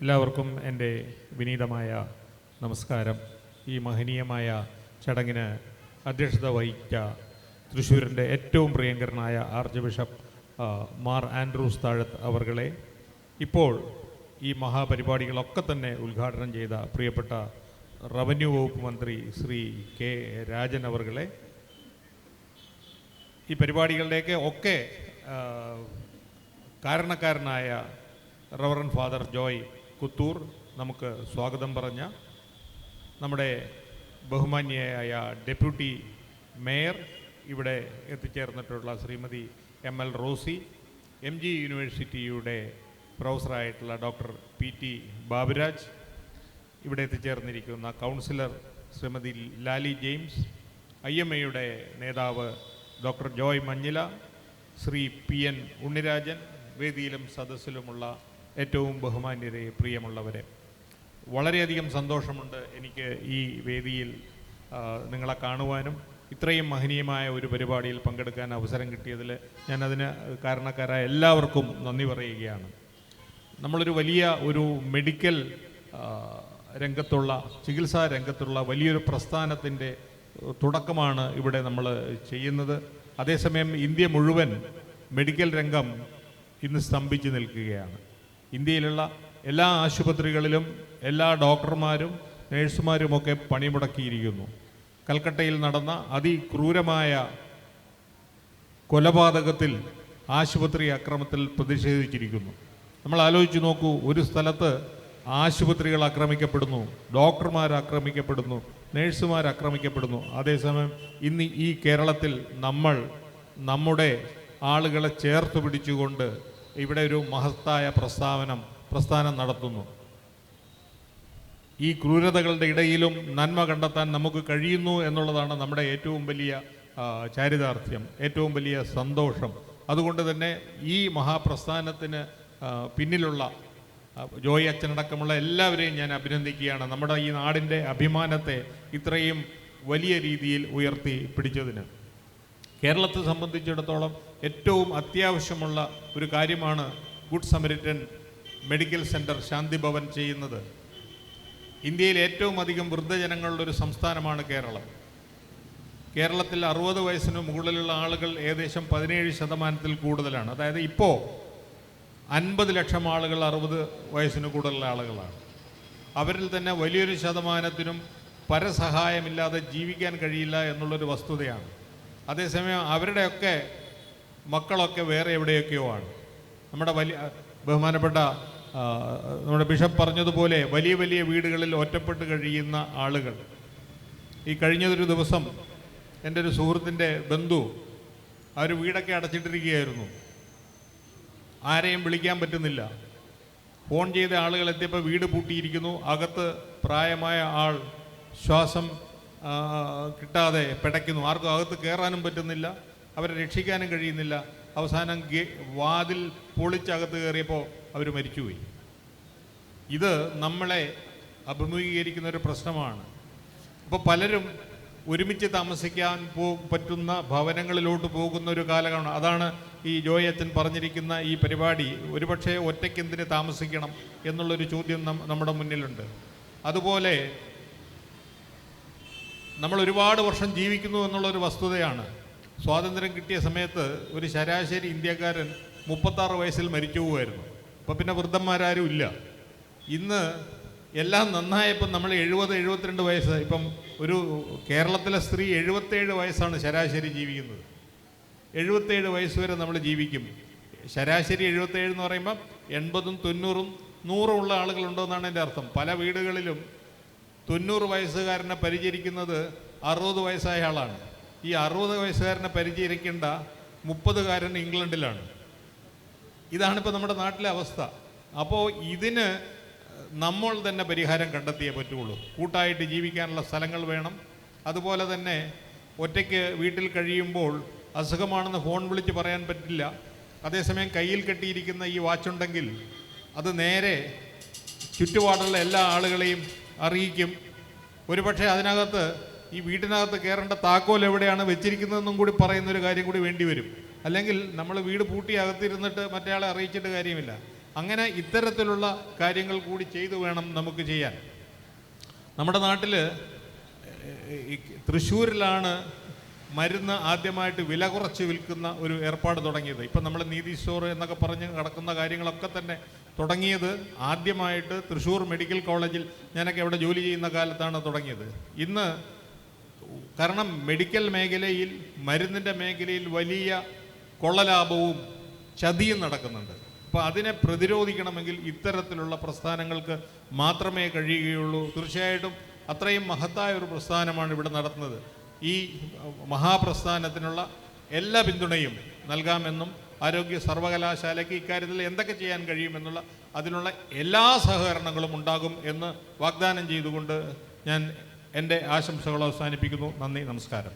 എല്ലാവർക്കും എന്റെ വിനീതമായ നമസ്കാരം. ഈ മഹനീയമായ ചടങ്ങിന് അധ്യക്ഷത വഹിച്ച തൃശ്ശൂരിന്റെ ഏറ്റവും പ്രിയങ്കരനായ ആർച്ച് ബിഷപ്പ് മാർ ആൻഡ്രൂസ് താഴത്ത് അവർകളെ ഇപ്പോൾ ഈ മഹാപരിപാടികളൊക്കെ തന്നെ ഉദ്ഘാടനം ചെയ്ത പ്രിയപ്പെട്ട റവന്യൂ വകുപ്പ് മന്ത്രി ശ്രീ കെ രാജൻ അവർകളെ ഈ പരിപാടികളുടെയൊക്കെ ഒക്കെ കാരണക്കാരനായ റവറൻ ഫാദർ ജോയ് കുത്തൂർ നമുക്ക് സ്വാഗതം പറഞ്ഞ നമ്മുടെ ബഹുമാന്യയായ ഡെപ്യൂട്ടി മേയർ ഇവിടെ എത്തിച്ചേർന്നിട്ടുള്ള Shrimati M L Rosy M G യൂണിവേഴ്സിറ്റിയുടെ പ്രൊഫസറായിട്ടുള്ള ഡോക്ടർ പി ടി ബാബുരാജ് ഇവിടെ എത്തിച്ചേർന്നിരിക്കുന്ന councillor Shrimati Lali James I M എയുടെ നേതാവ് doctor Joy Manjila Shri P N Unnirajan വേദിയിലും സദസ്സിലുമുള്ള ഏറ്റവും ബഹുമാന്യരെ പ്രിയമുള്ളവരെ വളരെയധികം സന്തോഷമുണ്ട് എനിക്ക് ഈ വേദിയിൽ നിങ്ങളെ കാണുവാനും ഇത്രയും മഹനീയമായ ഒരു പരിപാടിയിൽ പങ്കെടുക്കാൻ അവസരം കിട്ടിയതിൽ ഞാനതിന് കാരണക്കാരായ എല്ലാവർക്കും നന്ദി പറയുകയാണ്. നമ്മളൊരു വലിയ ഒരു മെഡിക്കൽ രംഗത്തുള്ള ചികിത്സാ രംഗത്തുള്ള വലിയൊരു പ്രസ്ഥാനത്തിന്റെ തുടക്കമാണ് ഇവിടെ നമ്മൾ ചെയ്യുന്നത്. അതേസമയം ഇന്ത്യ മുഴുവൻ മെഡിക്കൽ രംഗം ഇന്ന് സ്തംഭിച്ചു നിൽക്കുകയാണ്. ഇന്ത്യയിലുള്ള എല്ലാ ആശുപത്രികളിലും എല്ലാ ഡോക്ടർമാരും നേഴ്സുമാരുമൊക്കെ പണിമുടക്കിയിരിക്കുന്നു. കൽക്കട്ടയിൽ നടന്ന അതിക്രൂരമായ കൊലപാതകത്തിൽ ആശുപത്രി അക്രമത്തിൽ പ്രതിഷേധിച്ചിരിക്കുന്നു. നമ്മൾ ആലോചിച്ച് നോക്കൂ ഒരു സ്ഥലത്ത് ആശുപത്രികൾ ആക്രമിക്കപ്പെടുന്നു ഡോക്ടർമാർ ആക്രമിക്കപ്പെടുന്നു നേഴ്സുമാർ ആക്രമിക്കപ്പെടുന്നു. അതേസമയം ഇന്ന് ഈ കേരളത്തിൽ നമ്മൾ നമ്മുടെ ആളുകളെ ചേർത്ത് പിടിച്ചുകൊണ്ട് ഇവിടെ ഒരു മഹത്തായ പ്രസ്താവനം പ്രസ്ഥാനം നടത്തുന്നു. ഈ ക്രൂരതകളുടെ ഇടയിലും നന്മ കണ്ടെത്താൻ നമുക്ക് കഴിയുന്നു എന്നുള്ളതാണ് നമ്മുടെ ഏറ്റവും വലിയ ചാരിതാർത്ഥ്യം ഏറ്റവും വലിയ സന്തോഷം. അതുകൊണ്ട് തന്നെ ഈ മഹാപ്രസ്ഥാനത്തിന് പിന്നിലുള്ള ജോയി അച്ഛനടക്കമുള്ള എല്ലാവരെയും ഞാൻ അഭിനന്ദിക്കുകയാണ്. നമ്മുടെ ഈ നാടിന്റെ അഭിമാനത്തെ ഇത്രയും വലിയ രീതിയിൽ ഉയർത്തി പിടിച്ചതിന്. കേരളത്തെ സംബന്ധിച്ചിടത്തോളം ഏറ്റവും അത്യാവശ്യമുള്ള ഒരു കാര്യമാണ് good Samaritan medical centre Shantibhavan ചെയ്യുന്നത്. ഇന്ത്യയിൽ ഏറ്റവും അധികം വൃദ്ധജനങ്ങളുടെ ഒരു സംസ്ഥാനമാണ് കേരളം. കേരളത്തിൽ അറുപത് വയസ്സിന് മുകളിലുള്ള ആളുകൾ ഏകദേശം പതിനേഴ് ശതമാനത്തിൽ കൂടുതലാണ്. അതായത് ഇപ്പോൾ അൻപത് ലക്ഷം ആളുകൾ അറുപത് വയസ്സിന് കൂടുതലുള്ള ആളുകളാണ്. അവരിൽ തന്നെ വലിയൊരു ശതമാനത്തിനും പരസഹായമില്ലാതെ ജീവിക്കാൻ കഴിയില്ല എന്നുള്ളൊരു വസ്തുതയാണ്. അതേസമയം അവരുടെയൊക്കെ മക്കളൊക്കെ വേറെ എവിടെയൊക്കെയോ ആണ്. നമ്മുടെ വലിയ ബഹുമാനപ്പെട്ട നമ്മുടെ ബിഷപ്പ് പറഞ്ഞതുപോലെ വലിയ വലിയ വീടുകളിൽ ഒറ്റപ്പെട്ട് കഴിയുന്ന ആളുകൾ. ഈ കഴിഞ്ഞതൊരു ദിവസം എന്റെ ഒരു സുഹൃത്തിന്റെ ബന്ധു അവർ വീടൊക്കെ അടച്ചിട്ടിരിക്കുകയായിരുന്നു. ആരെയും വിളിക്കാൻ പറ്റുന്നില്ല. ഫോൺ ചെയ്ത ആളുകൾ എത്തിയപ്പോൾ വീട് പൂട്ടിയിരിക്കുന്നു. അകത്ത് പ്രായമായ ആൾ ശ്വാസം കിട്ടാതെ പിടയ്ക്കുന്നു. ആർക്കും അകത്ത് കയറാനും പറ്റുന്നില്ല. അവരെ രക്ഷിക്കാനും കഴിയുന്നില്ല. അവസാനം വാതിൽ പൊളിച്ചകത്ത് കയറിയപ്പോൾ അവർ മരിച്ചുപോയി. ഇത് നമ്മളെ അഭിമുഖീകരിക്കുന്ന ഒരു പ്രശ്നമാണ്. അപ്പോൾ പലരും ഒരുമിച്ച് താമസിക്കാൻ പോ പറ്റുന്ന ഭവനങ്ങളിലോട്ട് പോകുന്ന ഒരു കാലഘട്ടമാണ്. അതാണ് ഈ ജോയ് അച്ഛൻ പറഞ്ഞിരിക്കുന്ന ഈ പരിപാടി. ഒരുപക്ഷെ ഒറ്റയ്ക്ക് എന്തിന് താമസിക്കണം എന്നുള്ളൊരു ചോദ്യം നമ്മുടെ മുന്നിലുണ്ട്. അതുപോലെ നമ്മൾ ഒരുപാട് വർഷം ജീവിക്കുന്നു എന്നുള്ളൊരു വസ്തുതയാണ്. സ്വാതന്ത്ര്യം കിട്ടിയ സമയത്ത് ഒരു ശരാശരി ഇന്ത്യക്കാരൻ മുപ്പത്താറ് വയസ്സിൽ മരിച്ചു പോകുമായിരുന്നു അപ്പോൾ പിന്നെ വൃദ്ധന്മാരാരും ഇല്ല. ഇന്ന് എല്ലാം നന്നായപ്പം നമ്മൾ എഴുപത് എഴുപത്തിരണ്ട് വയസ്സ്. ഇപ്പം ഒരു കേരളത്തിലെ സ്ത്രീ എഴുപത്തേഴ് വയസ്സാണ് ശരാശരി ജീവിക്കുന്നത്. എഴുപത്തേഴ് വയസ്സ് വരെ നമ്മൾ ജീവിക്കും. ശരാശരി എഴുപത്തേഴ് എന്ന് പറയുമ്പോൾ എൺപതും തൊണ്ണൂറും നൂറും ഉള്ള ആളുകളുണ്ടോ എന്നാണ് എന്റെ അർത്ഥം. പല വീടുകളിലും തൊണ്ണൂറ് വയസ്സുകാരനെ പരിചരിക്കുന്നത് അറുപത് വയസ്സായ ആളാണ്. ഈ അറുപത് വയസ്സുകാരനെ പരിചരിക്കേണ്ട മുപ്പതുകാരൻ ഇംഗ്ലണ്ടിലാണ്. ഇതാണിപ്പോൾ നമ്മുടെ നാട്ടിലെ അവസ്ഥ. അപ്പോൾ ഇതിന് നമ്മൾ തന്നെ പരിഹാരം കണ്ടെത്തിയേ പറ്റുള്ളൂ. കൂട്ടായിട്ട് ജീവിക്കാനുള്ള സ്ഥലങ്ങൾ വേണം. അതുപോലെ തന്നെ ഒറ്റയ്ക്ക് വീട്ടിൽ കഴിയുമ്പോൾ അസുഖമാണെന്ന് ഫോൺ വിളിച്ച് പറയാൻ പറ്റില്ല. അതേസമയം കയ്യിൽ കെട്ടിയിരിക്കുന്ന ഈ വാച്ചുണ്ടെങ്കിൽ അത് നേരെ ചുറ്റുപാടുള്ള എല്ലാ ആളുകളെയും അറിയിക്കും. ഒരുപക്ഷെ അതിനകത്ത് ഈ വീട്ടിനകത്ത് കയറേണ്ട താക്കോൽ എവിടെയാണ് വെച്ചിരിക്കുന്നതെന്നും കൂടി പറയുന്ന ഒരു കാര്യം കൂടി വേണ്ടി വരും. അല്ലെങ്കിൽ നമ്മൾ വീട് പൂട്ടി അകത്തിരുന്നിട്ട് മറ്റേയാളെ അറിയിച്ചിട്ട് കാര്യമില്ല. അങ്ങനെ ഇത്തരത്തിലുള്ള കാര്യങ്ങൾ കൂടി ചെയ്തു വേണം നമുക്ക് ചെയ്യാൻ. നമ്മുടെ നാട്ടിൽ തൃശ്ശൂരിലാണ് മരുന്ന് ആദ്യമായിട്ട് വില കുറച്ച് വിൽക്കുന്ന ഒരു ഏർപ്പാട് തുടങ്ങിയത്. ഇപ്പം നമ്മൾ നീതി സ്റ്റോർ എന്നൊക്കെ പറഞ്ഞ് നടക്കുന്ന കാര്യങ്ങളൊക്കെ തന്നെ തുടങ്ങിയത് ആദ്യമായിട്ട് തൃശ്ശൂർ മെഡിക്കൽ കോളേജിൽ ഞാനൊക്കെ അവിടെ ജോലി ചെയ്യുന്ന കാലത്താണ് തുടങ്ങിയത്. ഇന്ന് കാരണം മെഡിക്കൽ മേഖലയിൽ മരുന്നിന്റെ മേഖലയിൽ വലിയ കൊള്ളലാഭവും ചതിയും നടക്കുന്നുണ്ട്. അപ്പോൾ അതിനെ പ്രതിരോധിക്കണമെങ്കിൽ ഇത്തരത്തിലുള്ള പ്രസ്ഥാനങ്ങൾക്ക് മാത്രമേ കഴിയുകയുള്ളൂ. തീർച്ചയായിട്ടും അത്രയും മഹത്തായ ഒരു പ്രസ്ഥാനമാണ് ഇവിടെ നടത്തുന്നത്. ഈ മഹാപ്രസ്ഥാനത്തിനുള്ള എല്ലാ പിന്തുണയും നൽകാമെന്നും ആരോഗ്യ സർവകലാശാലയ്ക്ക് ഇക്കാര്യത്തിൽ എന്തൊക്കെ ചെയ്യാൻ കഴിയുമെന്നുള്ള അതിനുള്ള എല്ലാ സഹകരണങ്ങളും ഉണ്ടാകും എന്ന് വാഗ്ദാനം ചെയ്തുകൊണ്ട് ഞാൻ എന്റെ ആശംസകൾ അവസാനിപ്പിക്കുന്നു. നന്ദി നമസ്കാരം.